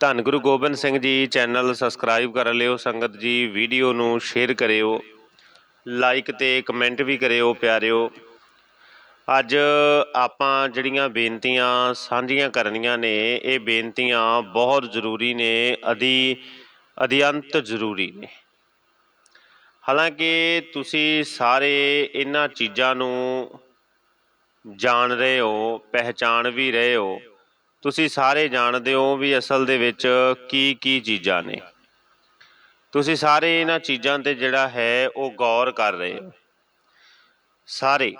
ਧੰਨ Guru Gobind Singh ji channel subscribe ਕਰ ਲਿਓ, ਸੰਗਤ ਜੀ ਵੀਡੀਓ ਨੂੰ ਸ਼ੇਅਰ ਕਰਿਓ ਲਾਈਕ ਤੇ ਕਮੈਂਟ ਵੀ ਕਰਿਓ ਪਿਆਰਿਓ। ਅੱਜ ਆਪਾਂ ਜਿਹੜੀਆਂ ਬੇਨਤੀਆਂ ਸਾਂਝੀਆਂ ਕਰਨੀਆਂ ਨੇ, ਇਹ ਬੇਨਤੀਆਂ ਬਹੁਤ ਜ਼ਰੂਰੀ ਨੇ ਅਦੀ ਅਧਿਅੰਤ ਜ਼ਰੂਰੀ ਨੇ। ਹਾਲਾਂਕਿ ਤੁਸੀਂ ਸਾਰੇ ਇਹਨਾਂ ਚੀਜ਼ਾਂ ਨੂੰ ਜਾਣ ਰਹੇ ਹੋ, ਪਹਿਚਾਣ ਵੀ ਰਹੇ ਹੋ ਤੁਸੀਂ ਸਾਰੇ ਜਾਣਦੇ ਹੋ ਵੀ ਅਸਲ ਦੇ ਵਿੱਚ ਕੀ ਕੀ ਚੀਜ਼ਾਂ ਨੇ। ਤੁਸੀਂ ਸਾਰੇ ਇਹਨਾਂ ਚੀਜ਼ਾਂ ਤੇ ਜਿਹੜਾ ਹੈ ਉਹ ਗੌਰ ਕਰ ਰਹੇ ਹੋ। ਸਾਰੇ।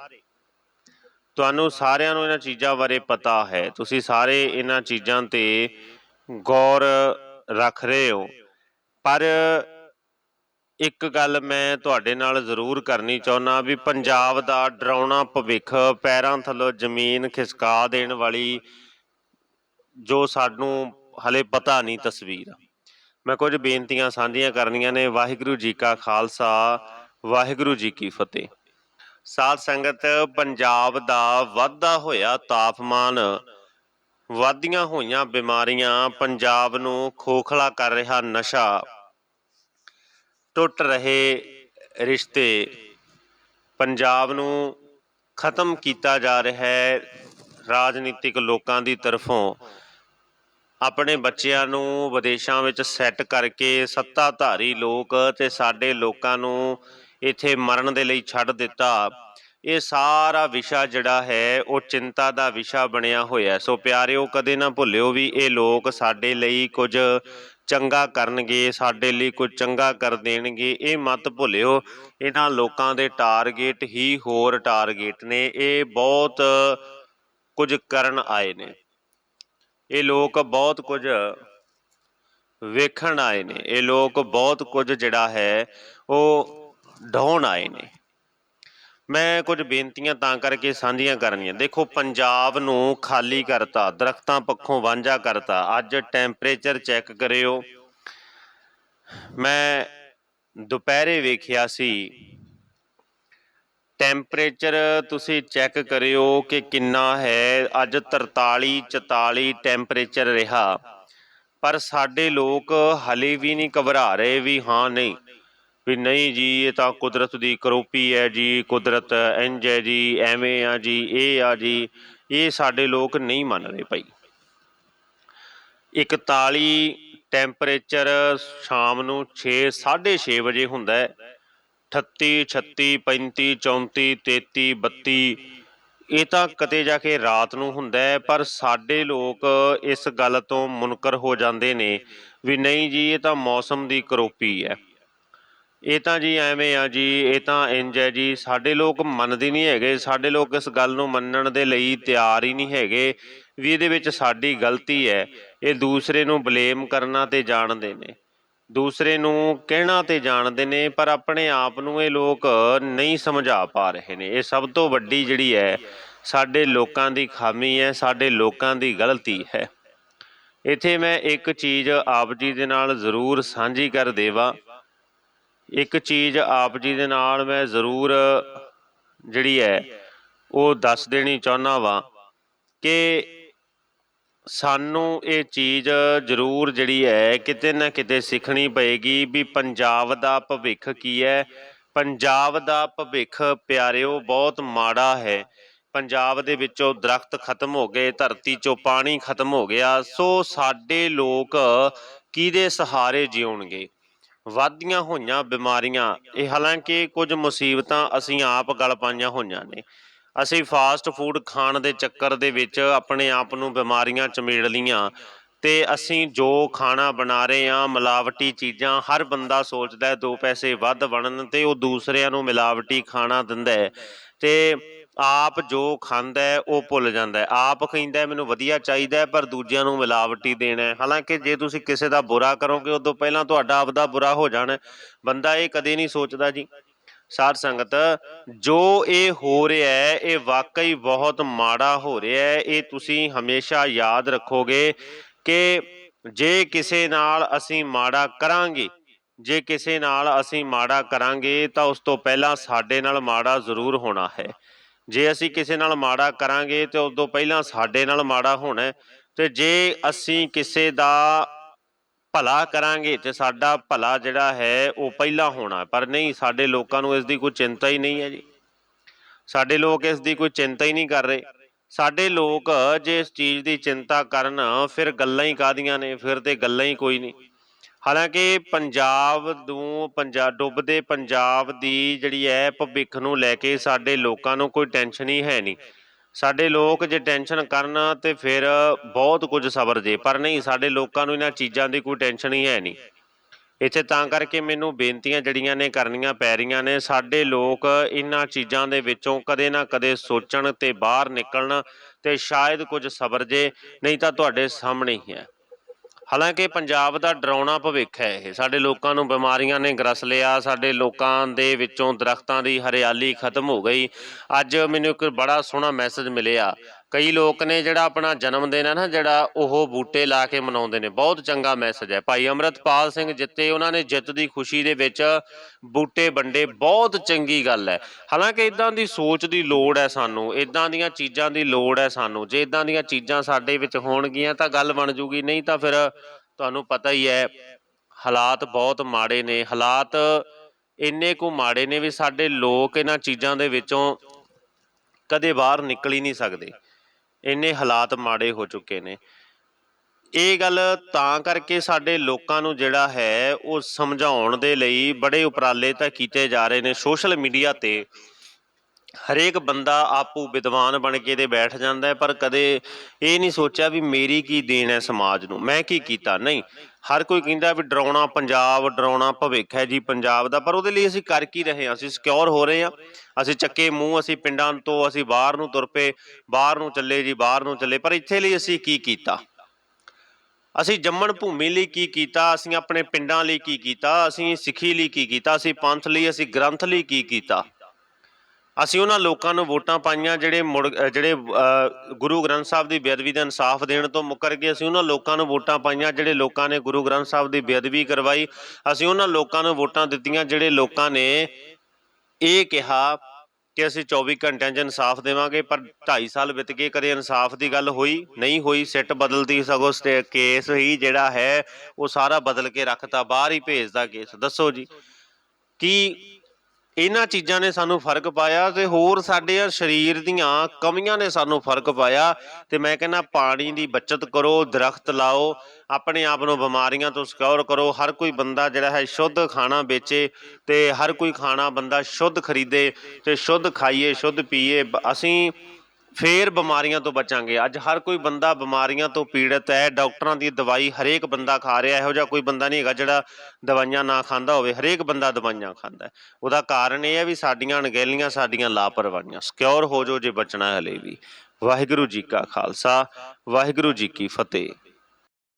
ਤੁਹਾਨੂੰ ਸਾਰਿਆਂ ਨੂੰ ਇਹਨਾਂ ਚੀਜ਼ਾਂ ਬਾਰੇ ਪਤਾ ਹੈ। ਤੁਸੀਂ ਸਾਰੇ ਇਹਨਾਂ ਚੀਜ਼ਾਂ ਤੇ ਗੌਰ ਰੱਖ ਰਹੇ ਹੋ। ਪਰ ਇੱਕ ਗੱਲ ਮੈਂ ਤੁਹਾਡੇ ਨਾਲ ਜ਼ਰੂਰ ਕਰਨੀ ਚਾਹੁੰਦਾ ਵੀ ਪੰਜਾਬ ਦਾ ਡਰਾਉਣਾ ਭਵਿੱਖ, ਪੈਰਾਂ ਥੱਲੋਂ ਜ਼ਮੀਨ ਖਿਸਕਾ ਦੇਣ ਵਾਲੀ ਜੋ ਸਾਨੂੰ ਹਲੇ ਪਤਾ ਨਹੀਂ ਤਸਵੀਰ। ਮੈਂ ਕੁਝ ਬੇਨਤੀਆਂ ਸਾਂਝੀਆਂ ਕਰਨੀਆਂ ਨੇ। ਵਾਹਿਗੁਰੂ ਜੀ ਕਾ ਖਾਲਸਾ, ਵਾਹਿਗੁਰੂ ਜੀ ਕੀ ਫਤਿਹ। ਸਾਧ ਸੰਗਤ, ਪੰਜਾਬ ਦਾ ਵਾਧਾ ਹੋਇਆ ਤਾਪਮਾਨ। ਵਾਧੀਆਂ ਹੋਈਆਂ ਬਿਮਾਰੀਆਂ ਪੰਜਾਬ ਨੂੰ ਖੋਖਲਾ ਕਰ ਰਿਹਾ ਨਸ਼ਾ। ਟੁੱਟ ਰਹੇ ਰਿਸ਼ਤੇ ਪੰਜਾਬ ਨੂੰ ਖਤਮ ਕੀਤਾ ਜਾ ਰਿਹਾ ਹੈ। ਰਾਜਨੀਤਿਕ ਲੋਕਾਂ ਦੀ ਤਰਫੋਂ ਆਪਣੇ ਬੱਚਿਆਂ ਨੂੰ ਵਿਦੇਸ਼ਾਂ ਵਿੱਚ ਸੈੱਟ ਕਰਕੇ ਸੱਤਾਧਾਰੀ ਲੋਕ ਤੇ ਸਾਡੇ ਲੋਕਾਂ ਨੂੰ ਇੱਥੇ ਮਰਨ ਦੇ ਲਈ ਛੱਡ ਦਿੱਤਾ। ਇਹ ਸਾਰਾ ਵਿਸ਼ਾ ਜਿਹੜਾ ਹੈ, ਉਹ ਚਿੰਤਾ ਦਾ ਵਿਸ਼ਾ ਬਣਿਆ ਹੋਇਆ। ਸੋ ਪਿਆਰਿਓ, ਕਦੇ ਨਾ ਭੁੱਲਿਓ ਵੀ ਇਹ ਲੋਕ ਸਾਡੇ ਲਈ ਕੁਝ ਚੰਗਾ ਕਰਨਗੇ, ਸਾਡੇ ਲਈ ਕੁਝ ਚੰਗਾ ਕਰ ਦੇਣਗੇ। ਇਹ ਮਤ ਭੁੱਲਿਓ, ਇਹਨਾਂ ਲੋਕਾਂ ਦੇ ਟਾਰਗੇਟ ਹੀ ਹੋਰ ਟਾਰਗੇਟ ਨੇ। ਇਹ ਬਹੁਤ ਕੁਝ ਕਰਨ ਆਏ ਨੇ। ਇਹ ਲੋਕ ਬਹੁਤ ਕੁਝ ਵੇਖਣ ਆਏ ਨੇ। ਇਹ ਲੋਕ ਬਹੁਤ ਕੁਝ ਜਿਹੜਾ ਹੈ, ਉਹ ਢਾਉਣ ਆਏ ਨੇ। ਮੈਂ ਕੁਝ ਬੇਨਤੀਆਂ ਤਾਂ ਕਰਕੇ ਸਾਂਝੀਆਂ ਕਰਨੀਆਂ। ਦੇਖੋ, ਪੰਜਾਬ ਨੂੰ ਖਾਲੀ ਕਰਤਾ, ਦਰਖਤਾਂ ਪੱਖੋਂ ਵਾਂਝਾ ਕਰਤਾ। ਅੱਜ ਟੈਂਪਰੇਚਰ ਚੈੱਕ ਕਰਿਓ। ਮੈਂ ਦੁਪਹਿਰੇ ਵੇਖਿਆ ਸੀ ਟੈਂਪਰੇਚਰ ਤੁਸੀਂ ਚੈੱਕ ਕਰਿਓ ਕਿ ਕਿੰਨਾ ਹੈ। ਅੱਜ 43 44 ਟੈਂਪਰੇਚਰ ਰਿਹਾ। ਪਰ ਸਾਡੇ ਲੋਕ ਹਲੇ ਵੀ ਨਹੀਂ ਘਬਰਾ ਰਹੇ ਵੀ ਹਾਂ, ਨਹੀਂ। ਵੀ ਨਹੀਂ ਜੀ, ਇਹ ਤਾਂ ਕੁਦਰਤ ਦੀ ਕਰੋਪੀ ਹੈ ਜੀ, ਕੁਦਰਤ ਇੰਜ ਹੈ ਜੀ, ਐਵੇਂ ਆ ਜੀ, ਇਹ ਆ ਜੀ। ਇਹ ਸਾਡੇ ਲੋਕ ਨਹੀਂ ਮੰਨ ਰਹੇ ਭਾਈ। 41 ਟੈਂਪਰੇਚਰ ਸ਼ਾਮ ਨੂੰ 6 6:30 ਵਜੇ ਹੁੰਦਾ ਹੈ। 38 36 35 34 33 32 ਇਹ ਤਾਂ ਕਦੇ ਜਾ ਕੇ ਰਾਤ ਨੂੰ ਹੁੰਦਾ ਹੈ, ਪਰ ਸਾਡੇ ਲੋਕ ਇਸ ਗੱਲ ਤੋਂ ਮੁਨਕਰ ਹੋ ਜਾਂਦੇ ਨੇ ਵੀ ਨਹੀਂ ਜੀ, ਇਹ ਤਾਂ ਮੌਸਮ ਦੀ ਕਰੋਪੀ ਹੈ। ਇਹ ਤਾਂ ਜੀ ਐਵੇਂ ਆ ਜੀ, ਇਹ ਤਾਂ ਇੰਜ ਹੈ ਜੀ, ਸਾਡੇ ਲੋਕ ਮੰਨਦੇ ਨਹੀਂ ਹੈਗੇ, ਸਾਡੇ ਲੋਕ ਇਸ ਗੱਲ ਨੂੰ ਮੰਨਣ ਦੇ ਲਈ ਤਿਆਰ ਹੀ ਨਹੀਂ ਹੈਗੇ ਵੀ ਇਹਦੇ ਵਿੱਚ ਸਾਡੀ ਗਲਤੀ ਹੈ, ਇਹ ਦੂਸਰੇ ਨੂੰ ਬਲੇਮ ਕਰਨਾ ਤੇ ਜਾਣਦੇ ਨੇ। ਦੂਸਰੇ ਨੂੰ ਕਹਿਣਾ ਤੇ ਜਾਣਦੇ ਨੇ, ਪਰ ਆਪਣੇ ਆਪ ਨੂੰ ਇਹ ਲੋਕ ਨਹੀਂ ਸਮਝਾ ਪਾ ਰਹੇ ਨੇ। ਇਹ ਸਭ ਤੋਂ ਵੱਡੀ ਜਿਹੜੀ ਹੈ, ਸਾਡੇ ਲੋਕਾਂ ਦੀ ਖਾਮੀ ਹੈ, ਸਾਡੇ ਲੋਕਾਂ ਦੀ ਗਲਤੀ ਹੈ। ਇੱਥੇ ਮੈਂ ਇੱਕ ਚੀਜ਼ ਆਪ ਜੀ ਦੇ ਨਾਲ ਜ਼ਰੂਰ ਸਾਂਝੀ ਕਰ ਦੇਵਾਂ। ਇੱਕ ਚੀਜ਼ ਆਪ ਜੀ ਦੇ ਨਾਲ ਮੈਂ ਜ਼ਰੂਰ ਜਿਹੜੀ ਹੈ, ਉਹ ਦੱਸ ਦੇਣੀ ਚਾਹੁੰਦਾ ਵਾਂ ਕਿ ਸਾਨੂੰ ਇਹ ਚੀਜ਼ ਜ਼ਰੂਰ ਜਿਹੜੀ ਹੈ ਕਿਤੇ ਨਾ ਕਿਤੇ ਸਿੱਖਣੀ ਪਏਗੀ ਵੀ ਪੰਜਾਬ ਦਾ ਭਵਿੱਖ ਕੀ ਹੈ। ਪੰਜਾਬ ਦਾ ਭਵਿੱਖ ਪਿਆਰਿਓ ਬਹੁਤ ਮਾੜਾ ਹੈ। ਪੰਜਾਬ ਦੇ ਵਿੱਚੋਂ ਦਰਖਤ ਖਤਮ ਹੋ ਗਏ, ਧਰਤੀ 'ਚੋਂ ਪਾਣੀ ਖਤਮ ਹੋ ਗਿਆ, ਸੋ ਸਾਡੇ ਲੋਕ ਕਿਹਦੇ ਸਹਾਰੇ ਜਿਉਣਗੇ? ਵਾਧੀਆਂ ਹੋਈਆਂ ਬਿਮਾਰੀਆਂ, ਇਹ ਹਾਲਾਂਕਿ ਕੁਝ ਮੁਸੀਬਤਾਂ ਅਸੀਂ ਆਪ ਗਲ ਪਾਈਆਂ ਹੋਈਆਂ ਨੇ। ਅਸੀਂ ਫਾਸਟ ਫੂਡ ਖਾਣ ਦੇ ਚੱਕਰ ਦੇ ਵਿੱਚ ਆਪਣੇ ਆਪ ਨੂੰ ਬਿਮਾਰੀਆਂ ਚਮੇੜ ਲੀਆਂ ਤੇ ਅਸੀਂ ਜੋ ਖਾਣਾ ਬਣਾ ਰਹੇ ਹਾਂ, ਮਿਲਾਵਟੀ ਚੀਜ਼ਾਂ, ਹਰ ਬੰਦਾ ਸੋਚਦਾ ਦੋ ਪੈਸੇ ਵੱਧ ਬਣਨ ਤੇ ਉਹ ਦੂਸਰਿਆਂ ਨੂੰ ਮਿਲਾਵਟੀ ਖਾਣਾ ਦਿੰਦਾ ਹੈ ਤੇ ਆਪ ਜੋ ਖਾਂਦਾ ਉਹ ਭੁੱਲ ਜਾਂਦਾ ਆਪ ਕਹਿੰਦਾ ਮੈਨੂੰ ਵਧੀਆ ਚਾਹੀਦਾ ਪਰ ਦੂਜਿਆਂ ਨੂੰ ਮਿਲਾਵਟੀ ਦੇਣਾ ਹਾਲਾਂਕਿ ਜੇ ਤੁਸੀਂ ਕਿਸੇ ਦਾ ਬੁਰਾ ਕਰੋਗੇ, ਉਦੋਂ ਪਹਿਲਾਂ ਤੁਹਾਡਾ ਆਪਦਾ ਬੁਰਾ ਹੋ ਜਾਣਾ ਬੰਦਾ ਇਹ ਕਦੇ ਨਹੀਂ ਸੋਚਦਾ ਜੀ। ਸਾਧ ਸੰਗਤ, ਜੋ ਇਹ ਹੋ ਰਿਹਾ ਹੈ, ਇਹ ਵਾਕਈ ਬਹੁਤ ਮਾੜਾ ਹੋ ਰਿਹਾ ਹੈ। ਇਹ ਤੁਸੀਂ ਹਮੇਸ਼ਾ ਯਾਦ ਰੱਖੋਗੇ ਕਿ ਜੇ ਕਿਸੇ ਨਾਲ ਅਸੀਂ ਮਾੜਾ ਕਰਾਂਗੇ, ਜੇ ਕਿਸੇ ਨਾਲ ਅਸੀਂ ਮਾੜਾ ਕਰਾਂਗੇ, ਤਾਂ ਉਸ ਤੋਂ ਪਹਿਲਾਂ ਸਾਡੇ ਨਾਲ ਮਾੜਾ ਜ਼ਰੂਰ ਹੋਣਾ ਹੈ। ਜੇ ਅਸੀਂ ਕਿਸੇ ਨਾਲ ਮਾੜਾ ਕਰਾਂਗੇ, ਤੇ ਉਸ ਤੋਂ ਪਹਿਲਾਂ ਸਾਡੇ ਨਾਲ ਮਾੜਾ ਹੋਣਾ ਹੈ। ਤੇ ਜੇ ਅਸੀਂ ਕਿਸੇ ਦਾ ਭਲਾ ਕਰਾਂਗੇ ਤੇ ਸਾਡਾ ਭਲਾ ਜਿਹੜਾ ਹੈ ਉਹ ਪਹਿਲਾਂ ਹੋਣਾ, ਪਰ ਨਹੀਂ, ਸਾਡੇ ਲੋਕਾਂ ਨੂੰ ਇਸ ਦੀ ਕੋਈ ਚਿੰਤਾ ਹੀ ਨਹੀਂ ਹੈ ਜੀ। ਸਾਡੇ ਲੋਕ ਇਸ ਦੀ ਕੋਈ ਚਿੰਤਾ ਹੀ ਨਹੀਂ ਕਰ ਰਹੇ। ਸਾਡੇ ਲੋਕ ਜੇ ਇਸ ਚੀਜ਼ ਦੀ ਚਿੰਤਾ ਕਰਨ, ਫਿਰ ਗੱਲਾਂ ਹੀ ਕਾਦੀਆਂ ਨੇ, ਫਿਰ ਤੇ ਗੱਲਾਂ ਹੀ ਕੋਈ ਨਹੀਂ। ਹਾਲਾਂਕਿ ਪੰਜਾਬ ਨੂੰ ਪੰਜਾਬ ਡੁੱਬਦੇ ਪੰਜਾਬ ਦੀ ਜਿਹੜੀ ਹੈ ਭਵਿੱਖ ਨੂੰ ਲੈ ਕੇ ਸਾਡੇ ਲੋਕਾਂ ਨੂੰ ਕੋਈ ਟੈਨਸ਼ਨ ਹੀ ਹੈ ਨਹੀਂ। ਸਾਡੇ ਲੋਕ ਜੇ ਟੈਨਸ਼ਨ ਕਰਨ ਤੇ ਫਿਰ ਬਹੁਤ ਕੁਝ ਸਬਰ ਜੇ ਪਰ ਨਹੀਂ, ਸਾਡੇ ਲੋਕਾਂ ਨੂੰ ਇਹਨਾਂ ਚੀਜ਼ਾਂ ਦੀ ਕੋਈ ਟੈਨਸ਼ਨ ਹੀ ਹੈ ਨਹੀਂ। ਇੱਥੇ ਤਾਂ ਕਰਕੇ ਮੈਨੂੰ ਬੇਨਤੀਆਂ ਜਿਹੜੀਆਂ ਨੇ ਕਰਨੀਆਂ ਪੈ ਰਹੀਆਂ ਨੇ, ਸਾਡੇ ਲੋਕ ਇਹਨਾਂ ਚੀਜ਼ਾਂ ਦੇ ਵਿੱਚੋਂ ਕਦੇ ਨਾ ਕਦੇ ਸੋਚਣ ਤੇ ਬਾਹਰ ਨਿਕਲਣ ਤੇ ਸ਼ਾਇਦ ਕੁਝ ਸਬਰ ਜੇ, ਨਹੀਂ ਤਾਂ ਤੁਹਾਡੇ ਸਾਹਮਣੇ ਹੀ ਹੈ। ਹਾਲਾਂਕਿ ਪੰਜਾਬ ਦਾ ਡਰਾਉਣਾ ਭਵਿੱਖ ਹੈ ਇਹ। ਸਾਡੇ ਲੋਕਾਂ ਨੂੰ ਬਿਮਾਰੀਆਂ ਨੇ ਗਰਸ ਲਿਆ, ਸਾਡੇ ਲੋਕਾਂ ਦੇ ਵਿੱਚੋਂ ਦਰਖਤਾਂ ਦੀ ਹਰਿਆਲੀ ਖਤਮ ਹੋ ਗਈ। ਅੱਜ ਮੈਨੂੰ ਇੱਕ ਬੜਾ ਸੋਹਣਾ ਮੈਸੇਜ ਮਿਲਿਆ। ਕਈ ਲੋਕ ਨੇ ਜਿਹੜਾ ਆਪਣਾ ਜਨਮ ਦਿਨ ਹੈ ਨਾ, ਜਿਹੜਾ ਉਹ ਬੂਟੇ ਲਾ ਕੇ ਮਨਾਉਂਦੇ ਨੇ। ਬਹੁਤ ਚੰਗਾ ਮੈਸੇਜ ਹੈ। ਭਾਈ ਅਮਰਤਪਾਲ ਸਿੰਘ ਜਿੱਤੇ ਉਹਨਾਂ ਨੇ ਜਿੱਤ ਦੀ ਖੁਸ਼ੀ ਦੇ ਵਿੱਚ ਬੂਟੇ ਵੰਡੇ। ਬਹੁਤ ਚੰਗੀ ਗੱਲ ਹੈ। ਹਾਲਾਂਕਿ ਇਦਾਂ ਦੀ ਸੋਚ ਦੀ ਲੋੜ ਹੈ ਸਾਨੂੰ। ਇਦਾਂ ਦੀਆਂ ਚੀਜ਼ਾਂ ਦੀ ਲੋੜ ਹੈ ਸਾਨੂੰ। ਜੇ ਇਦਾਂ ਦੀਆਂ ਚੀਜ਼ਾਂ ਸਾਡੇ ਵਿੱਚ ਹੋਣਗੀਆਂ ਤਾਂ ਗੱਲ ਬਣ ਜੂਗੀ। ਨਹੀਂ ਤਾਂ ਫਿਰ ਤੁਹਾਨੂੰ ਪਤਾ ਹੀ ਹੈ, ਹਾਲਾਤ ਬਹੁਤ ਮਾੜੇ ਨੇ। ਹਾਲਾਤ ਇੰਨੇ ਕੁ ਮਾੜੇ ਨੇ ਵੀ ਸਾਡੇ ਲੋਕ ਇਹਨਾਂ ਚੀਜ਼ਾਂ ਦੇ ਵਿੱਚੋਂ ਕਦੇ ਬਾਹਰ ਨਿਕਲ ਹੀ ਨਹੀਂ ਸਕਦੇ। ਇੰਨੇ ਹਾਲਾਤ ਮਾੜੇ ਹੋ ਚੁੱਕੇ ਨੇ। ਇਹ ਗੱਲ ਤਾਂ ਕਰਕੇ ਸਾਡੇ ਲੋਕਾਂ ਨੂੰ ਜਿਹੜਾ ਹੈ, ਉਹ ਸਮਝਾਉਣ ਦੇ ਲਈ ਬੜੇ ਉਪਰਾਲੇ ਤਾਂ ਕੀਤੇ ਜਾ ਰਹੇ ਨੇ। ਸੋਸ਼ਲ ਮੀਡੀਆ ਤੇ ਹਰੇਕ ਬੰਦਾ ਆਪੂ ਵਿਦਵਾਨ ਬਣ ਕੇ ਤੇ ਬੈਠ ਜਾਂਦਾ ਹੈ, ਪਰ ਕਦੇ ਇਹ ਨਹੀਂ ਸੋਚਿਆ ਵੀ ਮੇਰੀ ਕੀ ਦੇਣ ਹੈ ਸਮਾਜ ਨੂੰ, ਮੈਂ ਕੀ ਕੀਤਾ? ਨਹੀਂ। ਹਰ ਕੋਈ ਕਹਿੰਦਾ ਵੀ ਡਰਾਉਣਾ ਪੰਜਾਬ, ਡਰਾਉਣਾ ਭਵਿੱਖ ਹੈ ਜੀ ਪੰਜਾਬ ਦਾ, ਪਰ ਉਹਦੇ ਲਈ ਅਸੀਂ ਕਰ ਕੀ ਰਹੇ ਹਾਂ? ਅਸੀਂ ਸਿਕਿਉਰ ਹੋ ਰਹੇ ਹਾਂ। ਅਸੀਂ ਚੱਕੇ ਮੂੰਹ, ਅਸੀਂ ਪਿੰਡਾਂ ਤੋਂ, ਅਸੀਂ ਬਾਹਰ ਨੂੰ ਤੁਰ ਪਏ, ਬਾਹਰ ਨੂੰ ਚੱਲੇ ਜੀ, ਬਾਹਰ ਨੂੰ ਚੱਲੇ, ਪਰ ਇੱਥੇ ਲਈ ਅਸੀਂ ਕੀ ਕੀਤਾ? ਅਸੀਂ ਜੰਮਣ ਭੂਮੀ ਲਈ ਕੀ ਕੀਤਾ? ਅਸੀਂ ਆਪਣੇ ਪਿੰਡਾਂ ਲਈ ਕੀ ਕੀਤਾ? ਅਸੀਂ ਸਿੱਖੀ ਲਈ ਕੀ ਕੀਤਾ? ਅਸੀਂ ਪੰਥ ਲਈ, ਅਸੀਂ ਗ੍ਰੰਥ ਲਈ ਕੀ ਕੀਤਾ? ਅਸੀਂ ਉਹਨਾਂ ਲੋਕਾਂ ਨੂੰ ਵੋਟਾਂ ਪਾਈਆਂ ਜਿਹੜੇ ਮੁੜ ਜਿਹੜੇ ਗੁਰੂ ਗ੍ਰੰਥ ਸਾਹਿਬ ਦੀ ਬੇਅਦਬੀ ਦਾ ਇਨਸਾਫ ਦੇਣ ਤੋਂ ਮੁੱਕਰ ਗਏ। ਅਸੀਂ ਉਹਨਾਂ ਲੋਕਾਂ ਨੂੰ ਵੋਟਾਂ ਪਾਈਆਂ ਜਿਹੜੇ ਲੋਕਾਂ ਨੇ ਗੁਰੂ ਗ੍ਰੰਥ ਸਾਹਿਬ ਦੀ ਬੇਅਦਬੀ ਕਰਵਾਈ। ਅਸੀਂ ਉਹਨਾਂ ਲੋਕਾਂ ਨੂੰ ਵੋਟਾਂ ਦਿੱਤੀਆਂ ਜਿਹੜੇ ਲੋਕਾਂ ਨੇ ਇਹ ਕਿਹਾ ਕਿ ਅਸੀਂ 24 ਘੰਟਿਆਂ 'ਚ ਇਨਸਾਫ ਦੇਵਾਂਗੇ, ਪਰ 2.5 ਸਾਲ ਬਿਤ ਗਏ, ਕਦੇ ਇਨਸਾਫ ਦੀ ਗੱਲ ਹੋਈ ਨਹੀਂ ਹੋਈ। ਸਿੱਟ ਬਦਲਦੀ ਸਗੋਂ ਸਟੇ- ਕੇਸ ਹੀ ਜਿਹੜਾ ਹੈ, ਉਹ ਸਾਰਾ ਬਦਲ ਕੇ ਰੱਖਤਾ, ਬਾਹਰ ਹੀ ਭੇਜਦਾ ਕੇਸ। ਦੱਸੋ ਜੀ, ਕੀ ਇਹਨਾਂ ਚੀਜ਼ਾਂ ਨੇ ਸਾਨੂੰ ਫ਼ਰਕ ਪਾਇਆ ਤੇ ਹੋਰ ਸਾਡੇ ਸਰੀਰ ਦੀਆਂ ਕਮੀਆਂ ਨੇ ਸਾਨੂੰ ਫ਼ਰਕ ਪਾਇਆ ਤੇ ਮੈਂ ਕਹਿੰਦਾ ਪਾਣੀ ਦੀ ਬਚਤ ਕਰੋ, ਦਰਖਤ ਲਾਓ, ਆਪਣੇ ਆਪ ਨੂੰ ਬਿਮਾਰੀਆਂ ਤੋਂ ਸਿਕਿਉਰ ਕਰੋ। ਹਰ ਕੋਈ ਬੰਦਾ ਜਿਹੜਾ ਹੈ ਸ਼ੁੱਧ ਖਾਣਾ ਵੇਚੇ ਤੇ ਹਰ ਕੋਈ ਖਾਣਾ ਬੰਦਾ ਸ਼ੁੱਧ ਖਰੀਦੇ ਤੇ ਸ਼ੁੱਧ ਖਾਈਏ, ਸ਼ੁੱਧ ਪੀਏ। ਬ- ਅਸੀਂ ਫੇਰ ਬਿਮਾਰੀਆਂ ਤੋਂ ਬਚਾਂਗੇ। ਅੱਜ ਹਰ ਕੋਈ ਬੰਦਾ ਬਿਮਾਰੀਆਂ ਤੋਂ ਪੀੜਤ ਹੈ। ਡਾਕਟਰਾਂ ਦੀ ਦਵਾਈ ਹਰੇਕ ਬੰਦਾ ਖਾ ਰਿਹਾ। ਇਹੋ ਜਿਹਾ ਕੋਈ ਬੰਦਾ ਨਹੀਂ ਹੈਗਾ ਜਿਹੜਾ ਦਵਾਈਆਂ ਨਾ ਖਾਂਦਾ ਹੋਵੇ। ਹਰੇਕ ਬੰਦਾ ਦਵਾਈਆਂ ਖਾਂਦਾ ਉਹਦਾ ਕਾਰਨ ਇਹ ਹੈ ਵੀ ਸਾਡੀਆਂ ਅਣਗਹਿਲੀਆਂ, ਸਾਡੀਆਂ ਲਾਪਰਵਾਹੀਆਂ। ਸਿਕਿਉਰ ਹੋ ਜੋ ਜੇ ਬਚਣਾ ਹਲੇ ਵੀ। ਵਾਹਿਗੁਰੂ ਜੀ ਕਾ ਖਾਲਸਾ। ਵਾਹਿਗੁਰੂ ਜੀ ਕੀ ਫਤਿਹ।